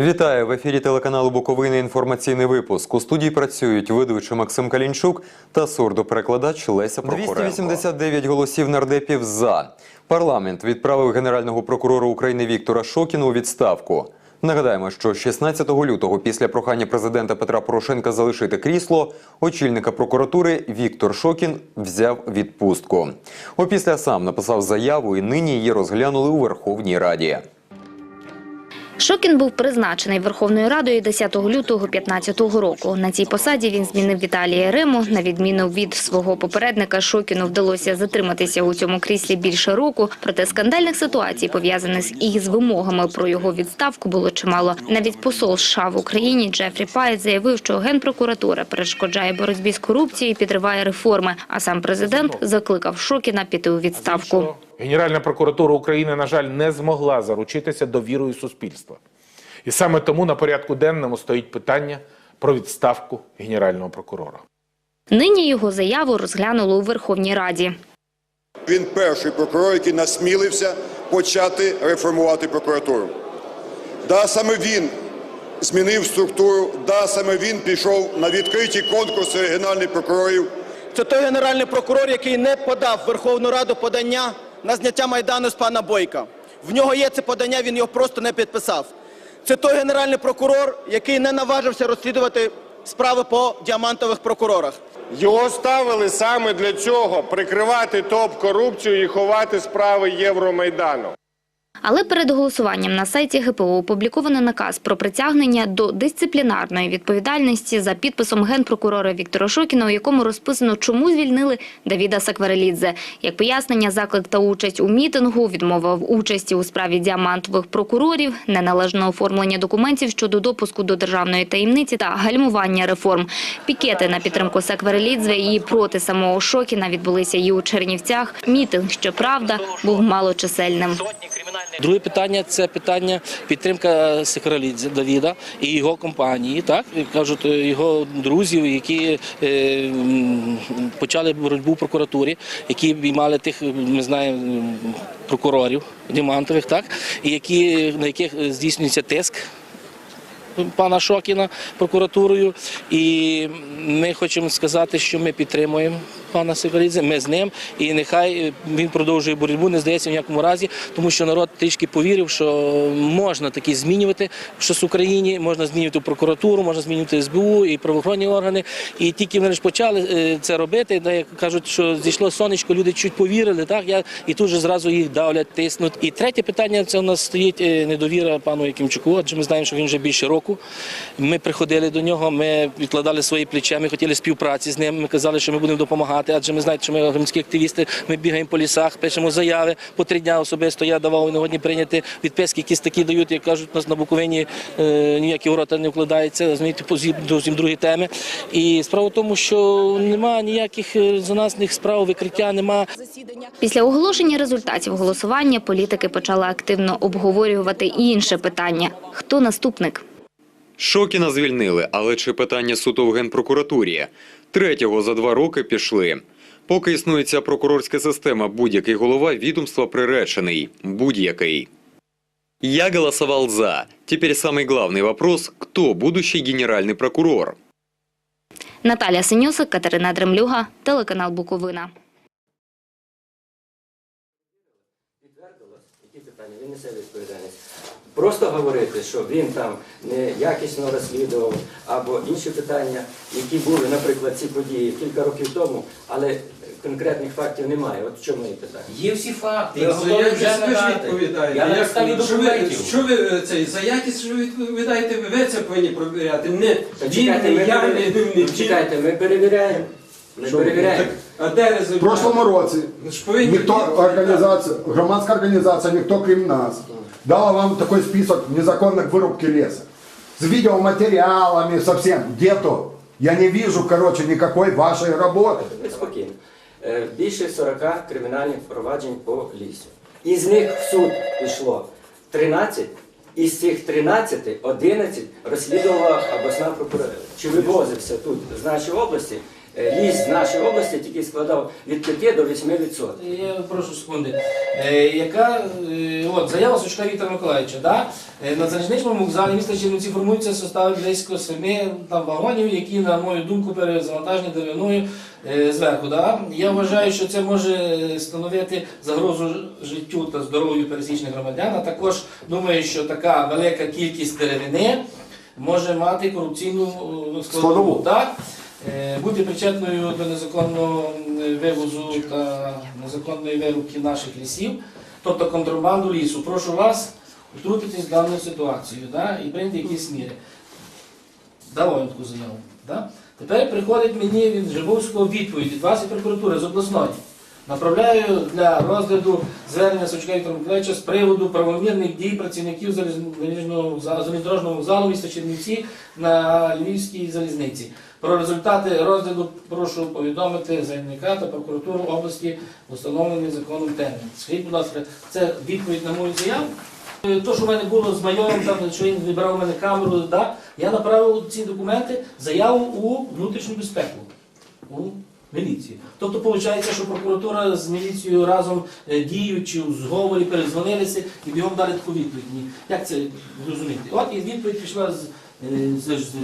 Вітаю в ефірі телеканалу Буковини. Інформаційний випуск. У студії працюють ведучий Максим Калінчук та сурдоперекладач Леся Прохоренко. 289 голосів нардепів за. Парламент відправив генерального прокурора України Віктора Шокіна у відставку. Нагадаємо, що 16 лютого, після прохання президента Петра Порошенка залишити крісло, очільника прокуратури Віктор Шокін взяв відпустку. Опісля сам написав заяву, і нині її розглянули у Верховній Раді. Шокін був призначений Верховною Радою 10 лютого 2015 року. На цій посаді він змінив Віталія Риму. На відміну від свого попередника, Шокіну вдалося затриматися у цьому кріслі більше року. Проте скандальних ситуацій, пов'язаних із вимогами про його відставку, було чимало. Навіть посол США в Україні Джефрі Пайт заявив, що генпрокуратура перешкоджає боротьбі з корупцією і підриває реформи. А сам президент закликав Шокіна піти у відставку. Генеральна прокуратура України, на жаль, не змогла заручитися довірою суспільства. І саме тому на порядку денному стоїть питання про відставку генерального прокурора. Нині його заяву розглянули у Верховній Раді. Він перший прокурор, який насмілився почати реформувати прокуратуру. Да, саме він змінив структуру, да, саме він пішов на відкриті конкурси регіональних прокурорів. Це той генеральний прокурор, який не подав в Верховну Раду подання на зняття Майдану з пана Бойка. В нього є це подання, він його просто не підписав. Це той генеральний прокурор, який не наважився розслідувати справи по діамантових прокурорах. Його ставили саме для цього прикривати топ-корупцію і ховати справи Євромайдану. Але перед голосуванням на сайті ГПУ опубліковано наказ про притягнення до дисциплінарної відповідальності за підписом генпрокурора Віктора Шокіна, у якому розписано, чому звільнили Давіда Сакварелідзе. Як пояснення, заклик та участь у мітингу, відмова в участі у справі діамантових прокурорів, неналежне оформлення документів щодо допуску до державної таємниці та гальмування реформ. Пікети на підтримку Сакварелідзе і проти самого Шокіна відбулися і у Чернівцях. Мітинг, щоправда, був малочисельним. Друге питання це питання підтримка Секралідзе Давіда і його компанії, так? Кажуть, його друзів, які е, почали боротьбу в прокуратурі, які обіймали тих, ми знаємо, прокурорів Дімантових, так? І які на яких здійснюється тиск. Пана Шокіна прокуратурою, і ми хочемо сказати, що ми підтримуємо пана Северідзе, ми з ним, і нехай він продовжує боротьбу, не здається в ніякому разі, тому що народ трішки повірив, що можна таки змінювати щось в Україні, можна змінювати прокуратуру, можна змінювати СБУ і правоохоронні органи. І тільки вони ж почали е, це робити, як кажуть, що зійшло сонечко, люди чуть повірили, так я і тут же зразу їх давлять, тиснуть. І третє питання це у нас стоїть е, недовіра пану Якимчуку, адже ми знаємо, що він вже більше року. Ми приходили до нього, ми відкладали свої плече, ми хотіли співпраці з ним. Ми казали, що ми будемо допомагати, адже ми знаєте, що ми громадські активісти, ми бігаємо по лісах, пишемо заяви по три дня особисто. Я давав нагодні прийняти відписки, якісь такі дають, як кажуть, у нас на Буковині е, ніякі ворота не вкладаються, розумієте, по зовсім другі теми. І справа в тому, що немає ніяких резонансних справ, викриття, нема. Після оголошення результатів голосування політики почали активно обговорювати і інше питання – хто наступник? Шокіна звільнили, але чи питання суто в генпрокуратурі? Третього за два роки пішли. Поки існує ця прокурорська система, будь-який голова відомства приречений. Будь-який. Я голосовал за. Теперь самый главный вопрос – кто будущий генеральный прокурор? Наталя Синюсик, Катерина Дремлюга, телеканал Буковина. Просто говорити, що він там неякісно розслідував, або інші питання, які були, наприклад, ці події кілька років тому, але конкретних фактів немає. От в чому є питання? Є всі факти, я вже надати. Я на підставі що ви- документів. Що ви е, цей, за якість що ви відповідаєте, ви це повинні провіряти. Не Та він, чекайте, ми, я, не, перевір- не, не чекайте, ми перевіряємо. Ми перевіряємо. так, А де результат? В прошлому році Ви ж повинні ніхто бути- організація, громадська організація, ніхто крім нас, дала вам такой список незаконных вырубки леса. С видеоматериалами, со всем. Где то? Я не вижу, короче, никакой вашей работы. Ви спокійно. Е, Більше 40 кримінальних проваджень по лісу. Із них в суд пішло 13, із цих 13 11 розслідувала обласна прокуратура. Чи вивозився тут з нашої області е, ліс в нашій області тільки складав від 5 до 8 відсотків. Я прошу секунди. Е, яка е, от заява Сучка Віктора Миколаївича, да? Е, на залізничному вокзалі міста Чернівці формується состав близько семи там вагонів, які, на мою думку, перезавантажені деревиною е, зверху. Да? Я вважаю, що це може становити загрозу життю та здоров'ю пересічних громадян. А також думаю, що така велика кількість деревини може мати корупційну е, складову. Складову. Так? Е, бути причетною до незаконного вивозу та незаконної вирубки наших лісів, тобто контрабанду лісу. Прошу вас втрутитись в дану ситуацію да, і прийняти якісь міри. Дав таку заяву. Да? Тепер приходить мені від Жибовського відповідь від вас і прокуратури з обласної. Направляю для розгляду звернення Сучка Віктора з приводу правомірних дій працівників залізничного вокзалу- залізнодорожного вокзалу міста Чернівці на Львівській залізниці. Про результати розгляду прошу повідомити заявника та прокуратуру області установлений законом термін. Скажіть, будь ласка, це відповідь на мою заяву? Е, То, що в мене було знайомим, там, що він вибрав у мене камеру, да, я направив ці документи, заяву у внутрішню безпеку, у міліцію. Тобто, виходить, що прокуратура з міліцією разом е, діючи у зговорі, перезвонилися і бігом дали таку відповідь. Як це зрозуміти? От і відповідь пішла з, з, з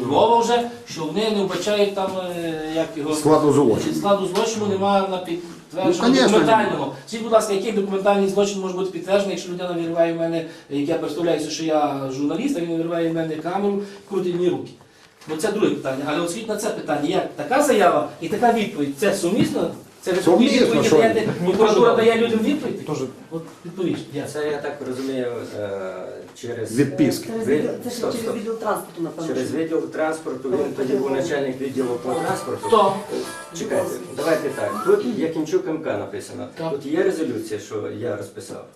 Львова вже, що вони не вбачають там, е, як його Складу злочину. складу злочину немає на підтвердження Ну, документального. Скажіть, будь ласка, який документальний злочин може бути підтверджений, якщо людина вириває в мене, як я представляюся, що я журналіст, а він вириває в мене камеру, крутить мені руки. Ну це друге питання. Але скажіть на це питання, як така заява і така відповідь, це сумісно? Це ви такі Сумісно, відповіді що даєте, ні. прокуратура дає людям відповідь? От відповідь. Я. Це я так розумію е, через Відписки. Через відділ, це ж стоп, через стоп. відділ транспорту, напевно. Через відділ транспорту. Він тоді був начальник відділу по транспорту. Хто? Чекайте, давайте так. Тут Якимчук МК написано. Так. Тут є резолюція, що я розписав.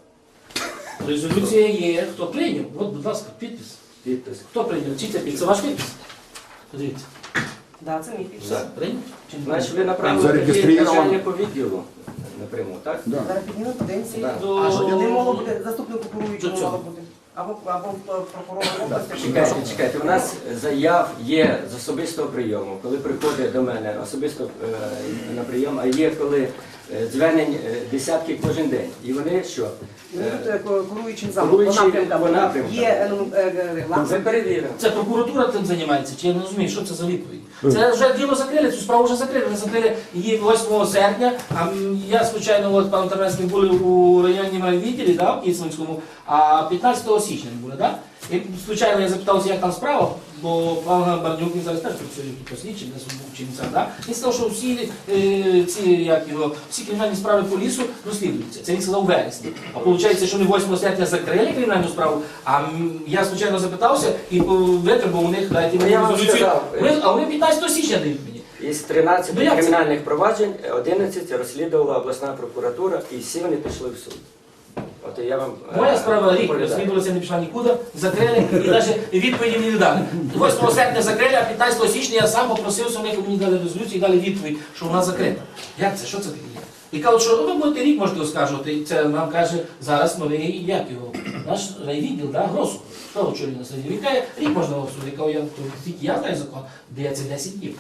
Резолюція є. Хто прийняв? От, будь ласка, підпис. Підпис. Хто прийняв? Чи це підпис? Це ваш підпис? Подивіться. Да, це мій підпис. Так. Прийняв? Значить, ви направили Зареєстровано. начальнику відділу напряму, так? Да. Зараз піднімемо, потенції. Да. До- А що не могло бути заступнику До цього. мало бути? Або, або прокурор області. Чекайте, чекайте. У нас заяв є з особистого прийому, коли приходить до мене особисто е, на прийом, а є коли звернень е, десятки кожен день. І вони що? Вони Е, е, керуючим залом, по напрямкам. Є е, ну, е, е, Це регламент. перевірено. Це прокуратура цим займається, чи я не розумію, що це за відповідь? Це вже діло закрили, цю справу вже закрили. Вони закрили її 8 серпня. А м, я, звичайно, от пан ми були у районному відділі, да, в Київському, а 15 січня ми були, да? І, звичайно, я запитався, як там справа, бо пан Бардюк він зараз теж працює по слідчим, десь у Чернівцях, да? Він сказав, що всі е, ці, як його, всі кримінальні справи по лісу розслідуються. Це він сказав у вересні. А виходить, що вони 8 серпня закрили кримінальну справу, а м, я, звичайно, запитався і по- витребував у них, дайте мені я вам резолюцію. сказав, е, Ми- А вони 15 січня дають мені. Із 13 Ну, як це? кримінальних проваджень 11 розслідувала обласна прокуратура і всі вони пішли в суд. От я вам е, Моя справа рік розслідувалася, не пішла нікуди, закрили і навіть відповіді мені не дали. 8 серпня закрили, а 15 січня я сам попросився, вони мені дали резолюцію і дали відповідь, що вона закрита. Як це? Що це таке? І кажуть, що ви будете рік можете оскаржувати. Це нам каже зараз новий, як його, наш райвідділ, да, Гросу. На суді? Він каже, рік можна обсудити. Я кажу, я, тільки я знаю закон, дається 10 днів.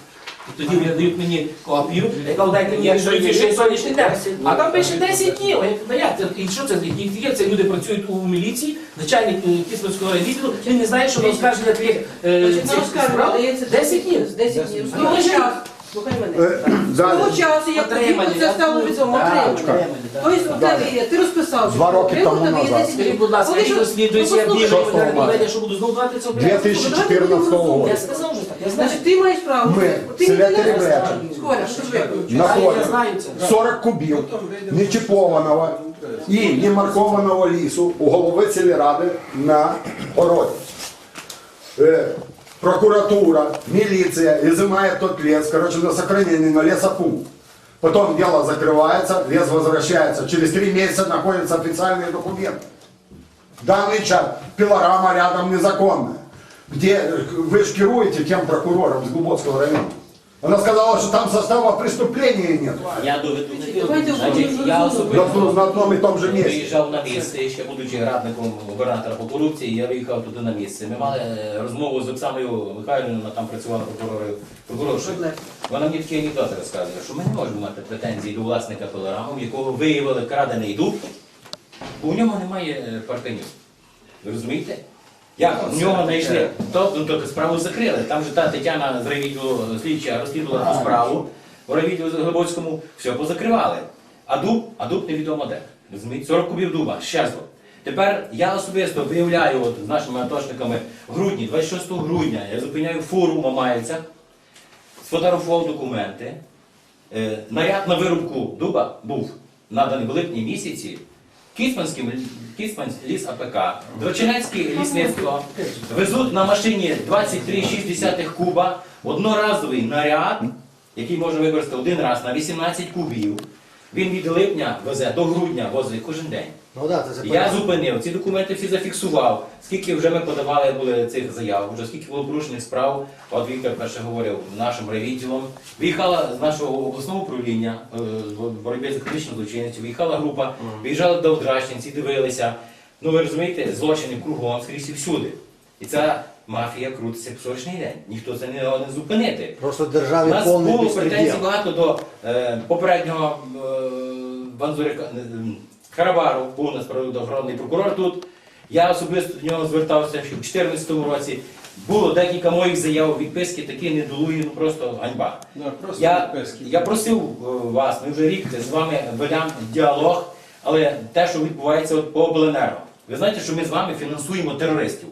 І тоді вони дають мені копію, я кажу, дайте мені є сонячний день. А там пише 10 днів. «Ну як це? І що це? І є це люди працюють у міліції, начальник е, Кіцманського відділу, він не знає, що на оскарження таких е, цих справ дається 10 днів. 10 днів. Слухай мене. Е, З того часу, як тобі це стало да. відомо, да. Тобто, у тебе є, ти розписав, Два роки тому є назад. 10 Скажіть, будь ласка, які що- я бігаю, я що буду знову давати цього порядку. 2014 года. Я сказав вже так, я знаю. Значить, ти маєш право. Ми, Ти селя не знаєш. Теребряча. Коля, що ж ви? Я находим знаю це. 40 кубів нечіпованого і немаркованого лісу у голови сільради на городі. Е, прокуратура, милиция изымает тот лес, короче, на сохранение на лесопункт. Потом дело закрывается, лес возвращается. Через три месяца находятся официальные документы. Данный час пилорама рядом незаконная. Где вы ж керуете тем прокурором с Глубоцкого района. Она сказала, что там состава преступления нет. Я доведу не Давайте я На, особисто на одном и том же месте. виїжджав на місце, ще будучи радником губернатора по корупції, я виїхав туди на місце. Ми мали е, розмову з Оксаною Михайлівною, вона там працювала прокуророю. прокуроршою. Вона мені такі анекдоти розказує, що ми не можемо мати претензій до власника пилораму, в якого виявили крадений дуб, бо у нього немає е, партнерів. Ви розумієте? Як у нього знайшли? Тобто тобто справу закрили. Там же та Тетяна з райвідділу слідча розслідувала ту справу в райвідділу Глибоцькому, все позакривали. А дуб, а дуб невідомо де. Розумієте? 40 кубів дуба, щезло. Тепер я особисто виявляю от, з нашими атошниками в грудні, 26 грудня, я зупиняю фуру в Мамаївцях, сфотографував документи. Е, наряд на вирубку дуба був наданий в липні місяці. Кіцманський ліс АПК, Дрочинецьке лісництво везуть на машині 23,6 куба одноразовий наряд, який може використати один раз на 18 кубів. Він від липня везе до грудня возить кожен день. Ну да, це Я зупинив, ці документи всі зафіксував. Скільки вже ми подавали були цих заяв, вже скільки було порушених справ, от Віктор перше говорив нашим райвідділом. Виїхала з нашого обласного управління е, боротьби з економічною злочинністю, виїхала група, виїжджали до Вдращенці, дивилися. Ну ви розумієте, злочини кругом скрізь і всюди. І ця мафія крутиться сьогоднішній день. Ніхто це не, не зупинити. Просто У державі нас повний було претензій багато до е, попереднього е, Банзурика Харабару, був у нас природоохоронний прокурор тут. Я особисто до нього звертався ще в 2014 році. Було декілька моїх заяв, відписки такі недолугі, ну просто ганьба. Да, просто Я, я просив е, вас, ми вже рік з вами ведемо діалог, але те, що відбувається от по обленерго. Ви знаєте, що ми з вами фінансуємо терористів.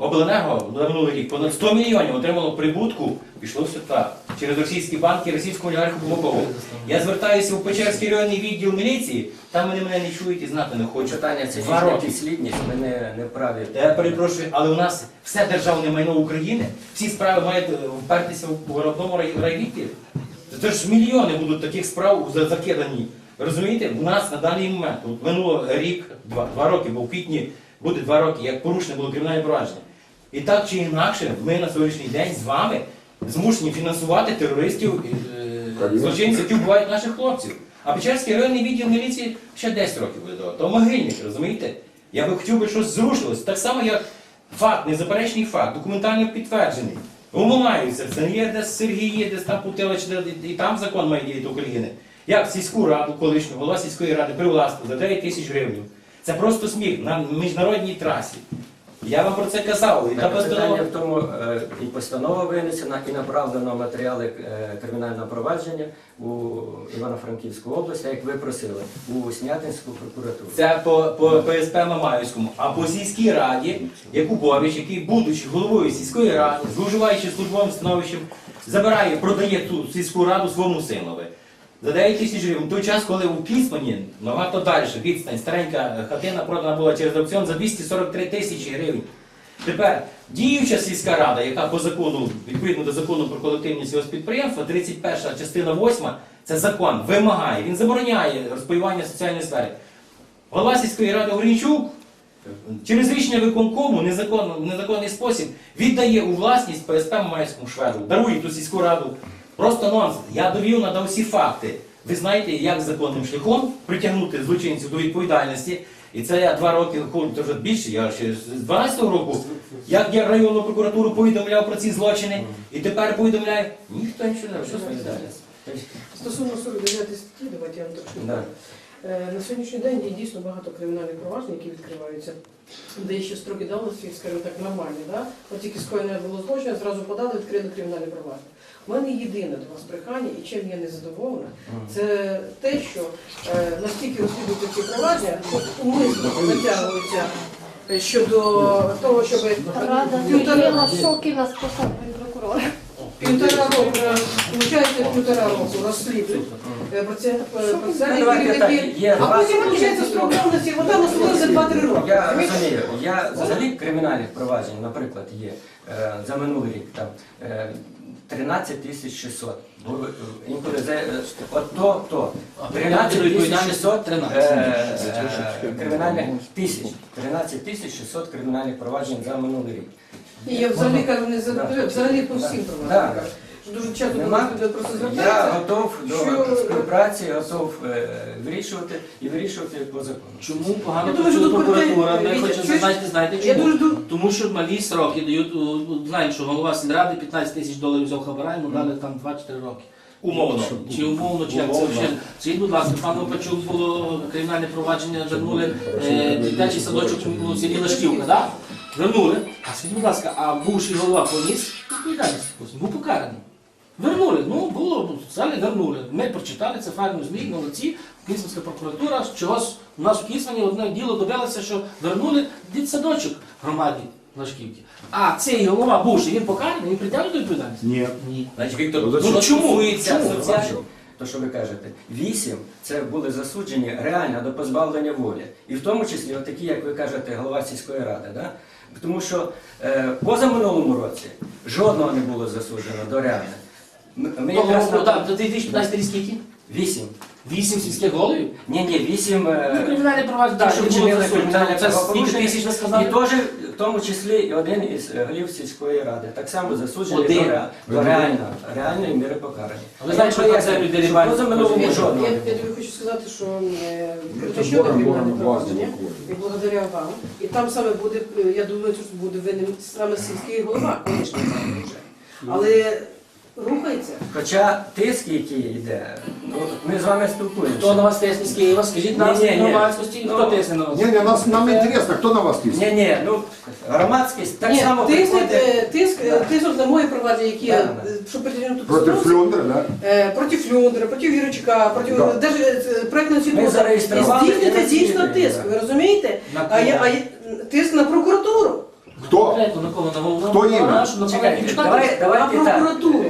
Обленерго за минулий рік понад 100 мільйонів отримало прибутку, пішло все так. Через російські банки, російську олігарху Бумакову. Я звертаюся у Печерський районний відділ міліції, там вони мене не чують і знати не хочуть. Питання це Два роки. підслідність, ми не, не вправі. Та Я перепрошую, але у нас все державне майно України, всі справи мають е, впертися в виробному рай- райвідділі. Це ж мільйони будуть таких справ за- закидані. Розумієте, у нас на даний момент, от минуло рік, два, два роки, бо в квітні буде два роки, як порушене було кримінальне провадження. І так чи інакше, ми на сьогоднішній день з вами змушені фінансувати терористів, е, злочинців, які вбивають наших хлопців. А Печерський районний відділ міліції ще 10 років буде давати. То могильник, розумієте? Я би хотів би щось зрушилось. Так само, як факт, незаперечний факт, документально підтверджений. Умовляються, це не є десь Сергій є, десь там Путилич, і там закон має діяти України. Як сільську раду, колишню, голова сільської ради привласнив за 9 тисяч гривень. Це просто сміх на міжнародній трасі. Я вам про це казав. І та постанова- питання в тому, е, і постанова винесена, і направлено матеріали е, кримінального провадження у Івано-Франківську область, як ви просили, у Снятинську прокуратуру. Це по, по ПСП Мамаївському. А по сільській раді Якубович, який, будучи головою сільської ради, зловживаючи службовим становищем, забирає, продає ту сільську раду своєму синові. За 9 тисяч гривень. В той час, коли у Кіцмані набагато далі відстань, старенька хатина продана була через аукціон за 243 тисячі гривень. Тепер діюча сільська рада, яка по закону, відповідно до закону про колективні сільгоспідприємства, 31 частина 8, це закон, вимагає, він забороняє розпаювання соціальної сфери. Голова сільської ради Горінчук через рішення виконкому незаконний спосіб віддає у власність ПСП Мамаївському шведу, дарує ту сільську раду. Просто нонсенс. Я довів надав всі факти. Ви знаєте, як законним шляхом притягнути злочинців до відповідальності. І це я два роки це вже більше, я ще з 12-го року, як я районну прокуратуру повідомляв про ці злочини, і тепер повідомляю, ніхто нічого не робить. Що відповідальність? Стосовно 49 статті, давайте я вам трошки. Да. Е, На сьогоднішній день є дійсно багато кримінальних проваджень, які відкриваються, де ще строки давності, скажімо так, нормальні. Да? От тільки скоєно було злочин, зразу подали, відкрили кримінальне провадження. У мене єдине до вас прохання, і чим я не задоволена, це те, що е, настільки розслідуються ці провадження, що умисно затягуються е, щодо того, щоб Рада півтора, звільнила Сокіна з посади прокурора. півтора року, виходить, півтора року розслідують. е, про це- про це давайте так, керівники, є а потім виходить строк давності, вода насудила за 2-3 роки. Я Розумієте? розумію, я взагалі кримінальних проваджень, наприклад, є е, за минулий рік там е, 13 тисяч 600. Бо, е, Інколи за е, от то, то 13 тисяч 600 е, е, кримінальних тисяч. 13 600 кримінальних проваджень за минулий рік. І я взагалі кажу, не за взагалі по всім провадженням. Що дуже часто до Нема? нас люди просто Я готов до що- співпраці, готов е, вирішувати і вирішувати по закону. Чому погано думаю, що працює тут прокуратура? Ми Вітя, хочемо чуєш? знаєте, знаєте Я чому? дуже ду- Тому що малі сроки дають, у- знаємо, що голова сільради 15 тисяч доларів взяв хабара, йому дали там 2-4 роки. Умовно. Чи умовно, чи як це Умовно. взагалі? Скажіть, будь ласка, пан Лопачук було кримінальне провадження, вернули е, дитячий садочок у селі Лашківка, так? Вернули. А скажіть, будь ласка, а бувший голова поніс відповідальність? Був покараний. Вернули, ну було, сказали, вернули. Ми прочитали це файно змій, молодці. Київська прокуратура чогось у нас у Києві одне діло добилося, що вернули дитсадочок громаді Лашківки. А цей голова бувший, він покараний, він притягнутий до відповідальності? Нет. Ні. Значить, Віктор, Ну, що чому? стосується Чому? соціальних То, що ви кажете, вісім це були засуджені реально до позбавлення волі. І в тому числі, от такі, як ви кажете, голова сільської ради. Да? Тому що е, позаминулому році жодного не було засуджено до реально. Ми, якраз року, на- так, до 2015 рік скільки? Вісім. Вісім сільських головів? Ні, ні, вісім. е, Ну, кримінальне провадження, Так, що що було вчинили засуджено. кримінальне Це скільки правопорушення. тисяч ви сказали? І теж, в тому числі, і один із е, голів сільської ради. Так само засуджений Один. до, ре- до реально, реальної міри покарання. А ви знаєте, що Я землю пояснюю, що дерибанять? позаминулому Я, жодного. я, я тобі хочу сказати, що е, уточнили кримінальне провадження, і благодаря вам. І там саме буде, е, я думаю, що буде винен саме сільський голова, звісно, вже. Але рухається. Хоча тиск, який йде, ну, ми з вами спілкуємося. Хто на вас тисне з Києва? Скажіть нам Ні, ні, ні. громадськості, Ну, хто тисне на вас? Не, не, нас, нам интересно, кто на вас пишет? Ні, ні, ну громадськість так Ні, само тиск, приходить. е, тиск, е, тиск на мої провадження, які Да, е, що Против Флюндра, да? е, проти Флюндера, проти Вірочка, проти Да. даже е, проектного Ми зареєстрували І здійснюється і дійсно розслідуємо, тиск, ви розумієте? На А, я, а я- тиск на прокуратуру. Голову? Хто іменно? Чекайте, давай, давайте на так. прокуратуру.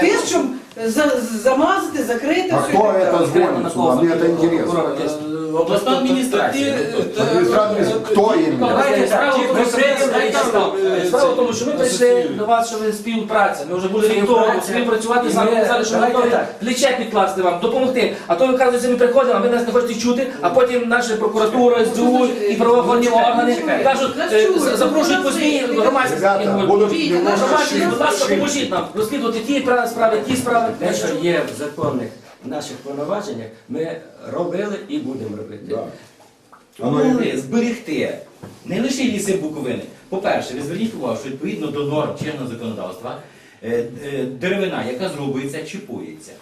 Тиск, щоб за, замазати, закрити А все. кто і так это далі. Конкретно на звонит? Мне это интересно. Прокурор, е, Обласна адміністрація. Администратор, кто именно? Давайте Справа так, Справа в тому, що ми прийшли до вас, що ви співпраця. Ми вже були рік тому співпрацювати з вами. ми- Казали, що ми готові плече підкласти вам, допомогти. А то ви кажете, ми приходимо, а ви нас не хочете чути, а потім наша прокуратура, СДУ і правоохоронні органи кажуть, е, запрошують по ЗМІ громадськість. Ребята, будуть немножко громадськість, будь ласка, ширше. поможіть нам розслідувати ті пра- справи, ті справи. Те, що є в законних наших повноваженнях, ми робили і будемо робити. Могли зберегти не лише ліси Буковини. По-перше, ви зверніть увагу, що відповідно до норм чинного законодавства е, е, деревина, яка зрубується, чіпується.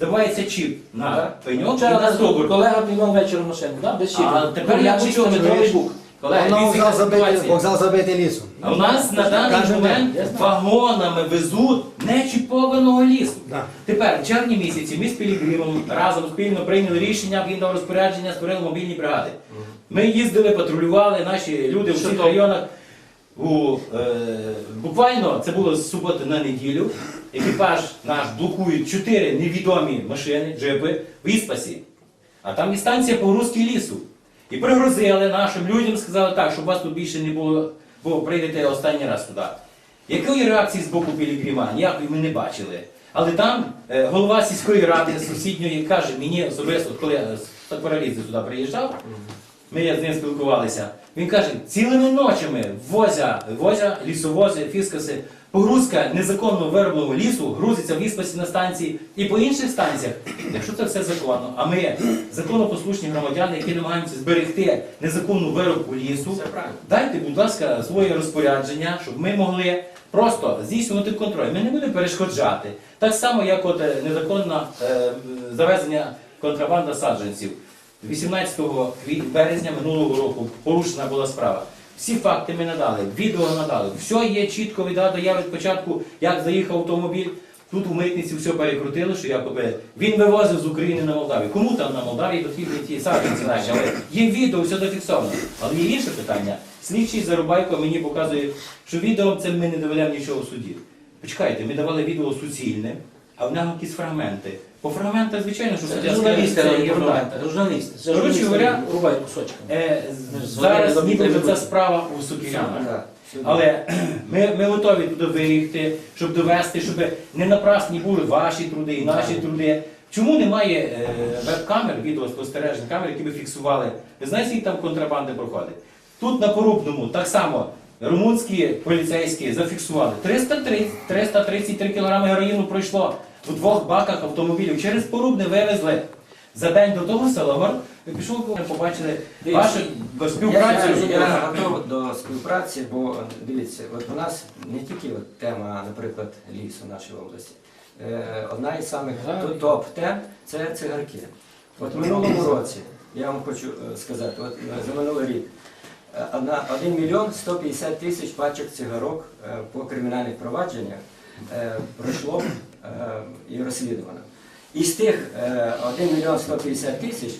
Забувається чіп на пеньок і Вчора на нас стовбур. колега приймав вечором машину, да? без А тепер я чисто почув, метровий бук. Колеги, дивіться, яка ситуація. Вокзал забитий лісом. А у нас на даний Кожен момент день. вагонами везуть нечіпованого лісу. Да. Тепер, в червні місяці, ми з Пілігримом разом спільно прийняли рішення, він дав розпорядження, створили мобільні бригади. Ми їздили, патрулювали, наші люди в всіх районах. У, е, буквально це було з суботи на неділю. Екіпаж наш блокують чотири невідомі машини, джипи в Іспасі. А там і станція погрузки лісу. І пригрозили нашим людям, сказали так, щоб вас тут більше не було, бо прийдете останній раз туди. Якої реакції з боку Пілігрима? Ніякої ми не бачили. Але там е, голова сільської ради сусідньої каже мені особисто, коли я з Паралізи сюди приїжджав, ми з ним спілкувалися. Він каже, цілими ночами возя, возя лісовози, фіскаси, погрузка незаконно виробленого лісу грузиться в Іспасі на станції і по інших станціях. Якщо це все законно, а ми законопослушні громадяни, які намагаємося зберегти незаконну виробку лісу, дайте, будь ласка, своє розпорядження, щоб ми могли просто здійснювати контроль. Ми не будемо перешкоджати. Так само, як от е, незаконне завезення контрабанда саджанців. 18 кві- березня минулого року порушена була справа. Всі факти ми надали, відео надали. Все є чітко від А до Я від початку, як заїхав автомобіль. Тут у митниці все перекрутили, що якоби він вивозив з України на Молдавію. Кому там на Молдавії потрібні ті саджанці наші, але є відео, все зафіксовано. Але є інше питання. Слідчий Зарубайко мені показує, що відео це ми не доведемо нічого в суді. Почекайте, ми давали відео суцільне, а в нього якісь фрагменти. По фрагментах, звичайно, що суддя Журналісти скаже, це фрагменти, журналісти. Це Коротше журналісти говоря, рубають кусочками. Е, зараз ніби запитали. ця справа у Сокірянах. Да. Але ми, ми готові туди виїхати, щоб довести, щоб не напрасні були ваші труди і наші труди. Чому немає е, веб-камер, відеоспостережень, камер, які би фіксували? Ви знаєте, скільки там контрабанди проходить? Тут на Порубному так само румунські поліцейські зафіксували 303, 333 кг героїну пройшло у двох баках автомобілів. Через порубне вивезли. За день до того Селогор пішов, побачили вашу співпрацю. Я, я готов до співпраці, бо дивіться, от у нас не тільки от тема, наприклад, лісу в нашій області. Е, одна із самих топ-тем це цигарки. От в минулому році, я вам хочу е, сказати, от е, за минулий рік, е, одна- 1 мільйон 150 тисяч пачок цигарок по кримінальних провадженнях е, пройшло і розслідувано. Із тих е, 1 мільйон 150 тисяч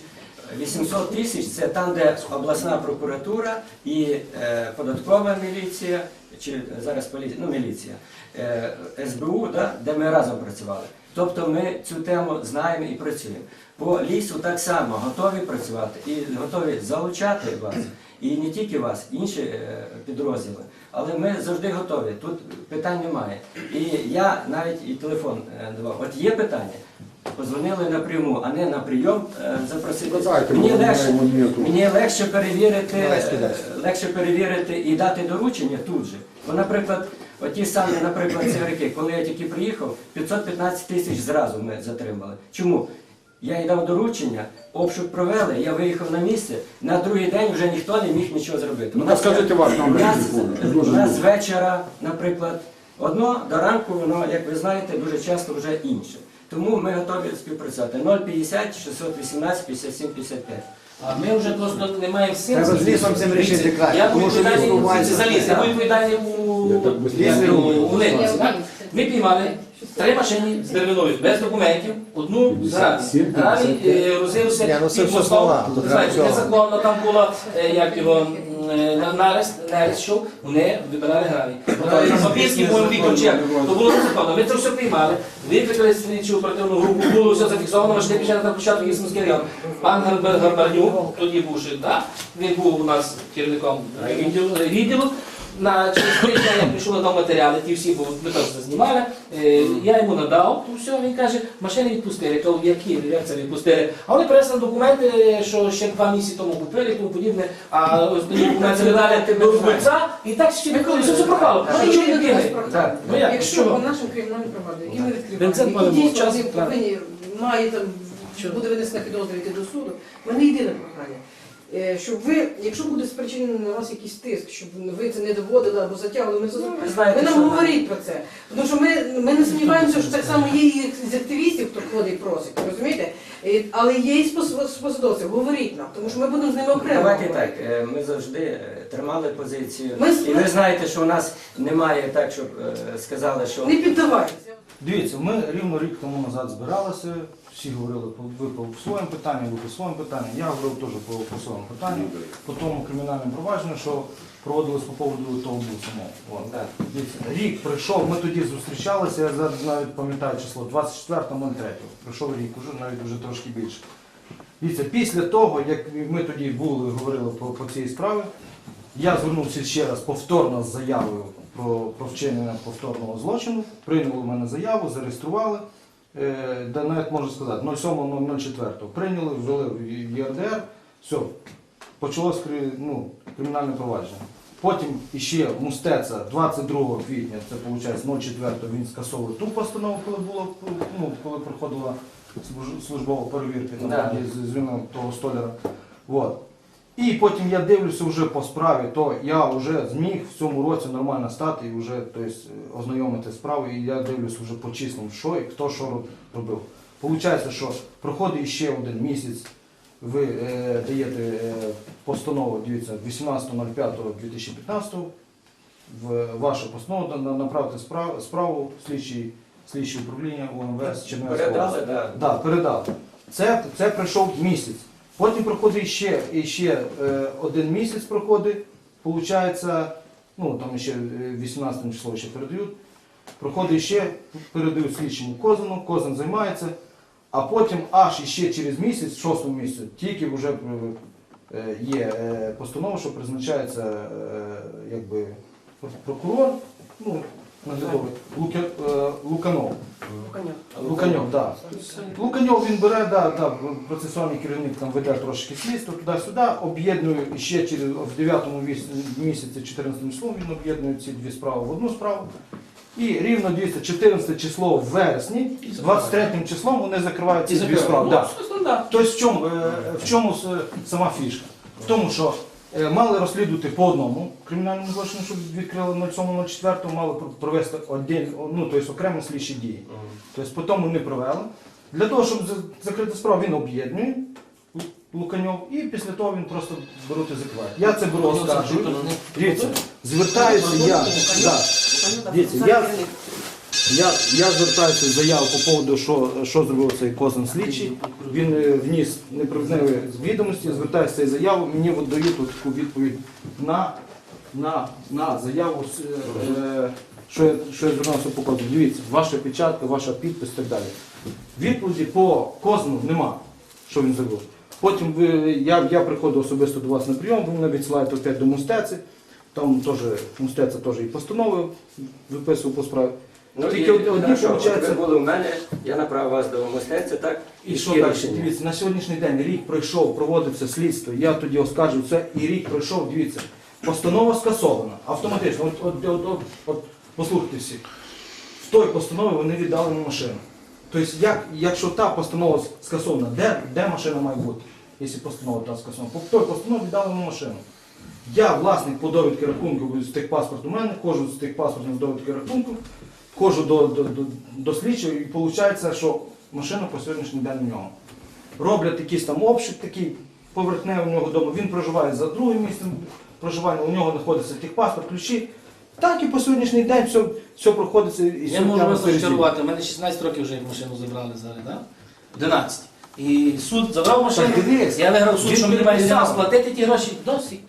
800 тисяч це там, де обласна прокуратура і е, податкова міліція, чи зараз поліція, ну міліція, е, СБУ, де ми разом працювали. Тобто ми цю тему знаємо і працюємо. По лісу так само готові працювати і готові залучати вас, і не тільки вас, інші е, підрозділи. Але ми завжди готові. Тут питань немає. І я навіть і телефон е, давав. От є питання. Позвонили напряму, а не на прийом е, запросити. Мені легше, мені легше перевірити, легше перевірити і дати доручення тут же. Бо, наприклад, оті самі, наприклад, цигарки, коли я тільки приїхав, 515 тисяч зразу ми затримали. Чому? Я їй дав доручення, обшук провели, я виїхав на місце, на другий день вже ніхто не міг нічого зробити. Ну, У нас- подскажите ваш номер у нас-. У нас з вечора, наприклад, одно до ранку, воно, як ви знаєте, дуже часто вже інше. Тому ми готові співпрацювати. 050 618 57 55. А ми вже просто не маємо сил. Треба з лісом цим рішити краще, Я тому що відповідальний ліс за ліс, я був відповідальний у у так? Ми піймали три машини з деревиною без документів, одну з граві. Граві розився під мостом. Знаєте, незаконно там було, е, як його, е, нарест, нерест йшов, вони вибирали граві. На Запільський був Вікторчик, то було незаконно. Ми це все приймали, викликали слідчу оперативну групу, було все зафіксовано, машини пішли на початку Єсминський район. Пан Гарбарнюк, тоді був ще, він був у нас керівником відділу. На через три дня я прийшов надав матеріали, ті всі, бо ми теж знімали. Е, я йому надав, то все, він каже, машини відпустили. Я кажу, які, як це відпустили? А вони принесли документи, що ще два місяці тому купили тому подібне, а ось тоді документи не дали до вбивця, і так ще ніколи. Все це пропало. Ну як, Якщо чого? по нашим кримінальним які ми Бензин відкриваємо, паливо, які дійсно вони повинні, має там, буде винесена підозра йти до суду, в мене єдине прохання. Е, Щоб ви, якщо буде спричинений на вас якийсь тиск, щоб ви це не доводили або затягли, ми, знаєте, ви нам говоріть про це. Тому що ми, ми не сумніваємося, що так само є і з активістів, хто ходить і просить, розумієте? Е, Але є і з посадовців, говоріть нам, тому що ми будемо з ними окремо. Давайте говорити. так, е, ми завжди е, тримали позицію. Ми- І ви знаєте, що у нас немає так, щоб е, сказали, що Не піддавайтеся. Дивіться, ми рівно рік тому назад збиралися, всі говорили ви по своїм питанням, ви по своїм питанням. Я говорив теж по, по своєму питанню, по тому кримінальному провадженню, що проводилось по поводу того був самого. Рік прийшов, ми тоді зустрічалися, я навіть пам'ятаю число, 24.03. Прийшов рік, уже навіть вже трошки більше. Дивіться, після того, як ми тоді були, говорили по, по цій справі, я звернувся ще раз повторно з заявою про, про вчинення повторного злочину. Прийняли у мене заяву, зареєстрували. Де навіть можу сказати, 07.04 прийняли, ввели в ЄРДР, все, почалось ну, кримінальне провадження. Потім іще Мустеця 22 квітня, це виходить 04 він скасовує ту постанову, коли було ну, коли проходила службова перевірка там, Да. з звільнення того столяра. Вот. І потім я дивлюся вже по справі, то я вже зміг в цьому році нормально стати і вже тобто, ознайомити з справою, і я дивлюся вже по числам, що і хто що робив. Получається, що проходить ще один місяць, ви е, даєте е, постанову, дивіться, 18.05.2015 в вашу постанову на- на- направити справу, справу слідчий, слідче управління УМВС Чернівецької передали, області. да. Да, передав. Це, це пройшов місяць. Потім проходить ще, ще е, один місяць проходить, виходить, ну там ще е, 18 число ще передають. Проходить ще, передають слідчому Козину, Козин займається, а потім аж іще через місяць, шостому місяці, тільки вже е, е, є е, постанова, що призначається е, якби, прокурор, ну, е, Луканов. Коня. Луканьов, так. Да. Луканьов він бере, да, да, процесуальний керівник там веде трошки слідство туди-сюди, об'єднує і ще через в 9 місяці, 14 числом він об'єднує ці дві справи в одну справу. І рівно 214 число в вересні, 23 числом вони закривають ці дві справи. Да. Тобто в чому, е, в чому сама фішка? В тому, що е, мали розслідувати по одному кримінальному злочину, щоб відкрили 07.04, мали провести один, ну, тобто окремо слідчі дії. Тобто по тому не провели. Для того, щоб закрити справу, він об'єднує Луканьов, і після того він просто беруть і закриває. Я це беру оскаржую. Дивіться, звертаюся я. Да. Дивіться, я, я, я звертаюся з заявою по поводу, що, що зробив цей козин слідчий. Він е, вніс неправдиві відомості, звертаюся з цією мені дають таку відповідь на, на, на заяву, е, що, я, що я звернувся по козину. Дивіться, ваша печатка, ваша підпис і так далі. Відповіді по козину нема, що він зробив. Потім ви, я, я приходив особисто до вас на прийом, ви мене відсилаєте опять до мустеці. Там теж мустеця теж і постанови виписував по справі. Ну, Тільки і, одні, от виходить, ви були у мене, я направив вас до мистецтва, так? і що далі? рішення? Дивіться, на сьогоднішній день рік пройшов, проводиться слідство, я тоді оскаржив це, і рік пройшов, дивіться, постанова скасована, автоматично. От, от, от, от, от послухайте всі. В той постанові вони віддали мені машину. Тобто, як, якщо та постанова скасована, де, де машина має бути, якщо постанова та скасована? По той постанові віддали мені машину. Я власник по довідки рахунку з тих паспорт у мене, кожу з тих паспортів з довідки рахунку, кожу до, до, до, до слідчого, і виходить, що машина по сьогоднішній день у нього. Роблять якийсь там обшук такий поверхневий у нього вдома. Він проживає за другим місцем проживання, у нього знаходиться техпаспорт, ключі. Так і по сьогоднішній день все, все проходиться і все Я можу вас розчарувати. У мене 16 років вже машину забрали зараз, так? 11. І суд забрав машину. Так, Я виграв суд, що мені має сплатити ті гроші. Досить.